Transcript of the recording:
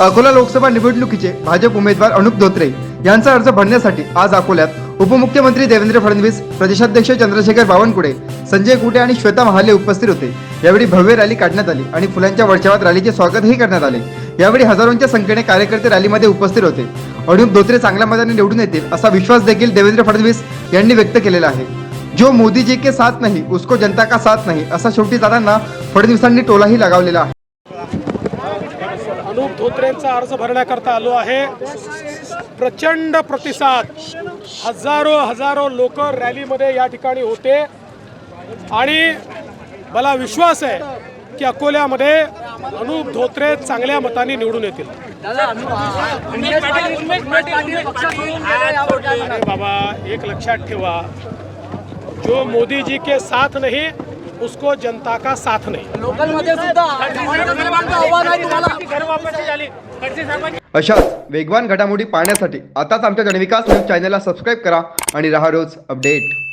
अकोला लोकसभा निवडणुकीचे भाजप उमेदवार अनुप धोत्रे यांचा अर्ज भरण्यासाठी आज अकोल्यात उपमुख्यमंत्री देवेंद्र फडणवीस प्रदेशाध्यक्ष चंद्रशेखर बावनकुळे संजय कुटे आणि श्वेता महाले उपस्थित होते. यावेळी भव्य रॅली काढण्यात आली आणि फुलांच्या वर्षावात रॅलीचे स्वागतही करण्यात आले. यावेळी हजारोंच्या संख्येने कार्यकर्ते रॅलीमध्ये उपस्थित होते. अनुप धोत्रे चांगल्या मताने निवडून येतील असा विश्वास देखील देवेंद्र फडणवीस यांनी व्यक्त केलेला आहे. जो मोदीजी के साथ नाही उसको जनता का साथ नाही असा शेवटी जाताना फडणवीसांनी टोलाही लगावलेला आहे. अनुप धोत्रेंचा अर्ज भरण्याकरता आलो आहे. प्रचंड प्रतिसाद. हजारो हजारो लोक रॅलीमध्ये या ठिकाणी होते. आणि मला विश्वास आहे की अकोल्यामध्ये अनुप धोत्रे चांगल्या मताने निवडून येतील. बाबा एक लक्षात ठेवा. जो मोदी जी के साथ नहीं उसको जनता का साथ नहीं। लोकलमध्ये सुद्धा अशाच वेगवान घडामोडी पाहण्यासाठी आताच आमच्या जनविकास न्यूज चॅनलला सबस्क्राईब करा आणि राहा रोज अपडेट.